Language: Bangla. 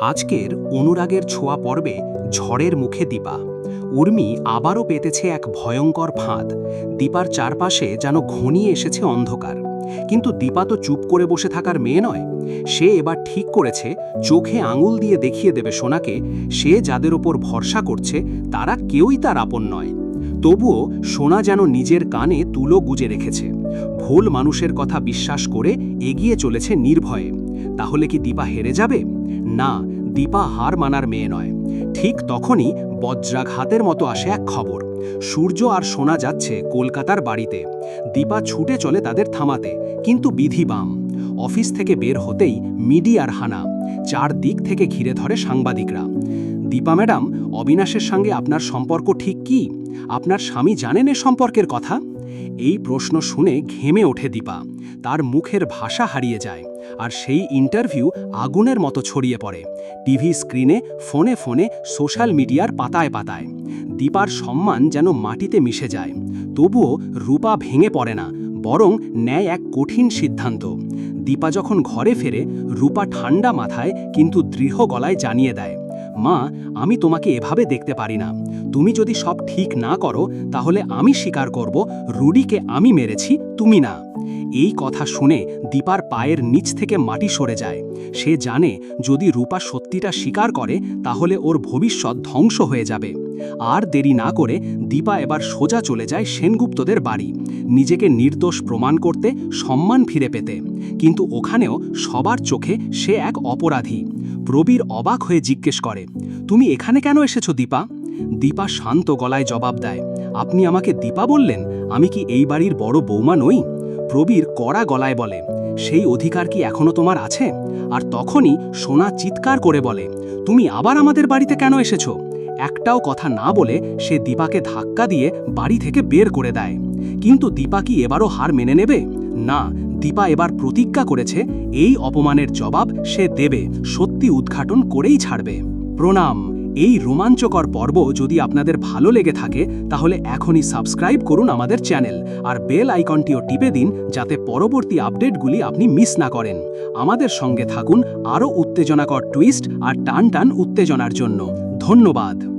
আজকের অনুরাগের ছোঁয়া পর্বে ঝড়ের মুখে দীপা। উর্মি আবারও পেতেছে এক ভয়ঙ্কর ফাঁদ। দীপার চারপাশে যেন ঘনিয়ে এসেছে অন্ধকার। কিন্তু দীপা তো চুপ করে বসে থাকার মেয়ে নয়। সে এবার ঠিক করেছে, চোখে আঙুল দিয়ে দেখিয়ে দেবে সোনাকে। সে যাদের ওপর ভরসা করছে, তারা কেউই তার আপন নয়। তবুও সোনা যেন নিজের কানে তুলো গুজে রেখেছে। ভুল মানুষের কথা বিশ্বাস করে এগিয়ে চলেছে নির্ভয়ে। তাহলে কি দীপা হেরে যাবে? না, দীপা হার মানার মেয়ে নয়। ঠিক তখনই বজ্রাঘাতের মতো আসে এক খবর। সূর্য আর শোনা যাচ্ছে কলকাতার বাড়িতে। দীপা ছুটে চলে তাদের থামাতে, কিন্তু বিধি বাম। অফিস থেকে বের হতেই মিডিয়ার হানা চার দিক থেকে ঘিরে ধরে সাংবাদিকরা। দীপা ম্যাডাম, অবিনাশের সঙ্গে আপনার সম্পর্ক ঠিক কি? আপনার স্বামী জানেন এ সম্পর্কের কথা? এই প্রশ্ন শুনে ঘেমে ওঠে দীপা। তার মুখের ভাষা হারিয়ে যায় আর সেই ইন্টারভিউ আগুনের মতো ছড়িয়ে পড়ে। টিভি স্ক্রিনে ফোনে ফোনে সোশ্যাল মিডিয়ার পাতায় পাতায়। দীপার সম্মান যেন মাটিতে মিশে যায়। তবুও রূপা ভেঙে পড়ে না, বরং নেয় এক কঠিন সিদ্ধান্ত। দীপা যখন ঘরে ফেরে, রূপা ঠান্ডা মাথায় কিন্তু দৃঢ় গলায় জানিয়ে দেয় মা, আমি তোমাকে এভাবে দেখতে পারি না। তুমি যদি সব ঠিক না করো, তাহলে আমি স্বীকার করব, রুডিকে আমি মেরেছি, তুমি না। এই কথা শুনে দীপার পায়ের নিচ থেকে মাটি সরে যায়। সে জানে, যদি রূপা সত্যিটা স্বীকার করে, তাহলে ওর ভবিষ্যৎ ধ্বংস হয়ে যাবে। আর দেরি না করে দীপা এবার সোজা চলে যায় সেনগুপ্তদের বাড়ি। নিজেকে নির্দোষ প্রমাণ করতে সম্মান ফিরে পেতে। কিন্তু ওখানেও সবার চোখে সে এক অপরাধী। প্রবীর অবাক হয়ে জিজ্ঞেস করে, তুমি এখানে কেন এসেছ দীপা? দীপা শান্ত গলায় জবাব দেয়, আপনি আমাকে দীপা বললেন? আমি কি এই বাড়ির বড় বৌমা নই? প্রবীর কড়া গলায় বলে, সেই অধিকার কি এখনও তোমার আছে? আর তখনই সোনা চিৎকার করে বলে, তুমি আবার আমাদের বাড়িতে কেন এসেছ? একটাও কথা না বলে সে দীপাকে ধাক্কা দিয়ে বাড়ি থেকে বের করে দেয়। কিন্তু দীপা কি এবারও হার মেনে নেবে? না, দীপা এবার প্রতিজ্ঞা করেছে, এই অপমানের জবাব সে দেবে, সত্যি উদ্ঘাটন করেই ছাড়বে। প্রণাম, এই রোমাঞ্চকর পর্ব যদি আপনাদের ভালো লেগে থাকে, তাহলে এখনই সাবস্ক্রাইব করুন আমাদের চ্যানেল আর বেল আইকনটিও টিপে দিন যাতে পরবর্তী আপডেটগুলি আপনি মিস না করেন। আমাদের সঙ্গে থাকুন আরও উত্তেজনাকর টুইস্ট আর টান টান উত্তেজনার জন্য। ধন্যবাদ।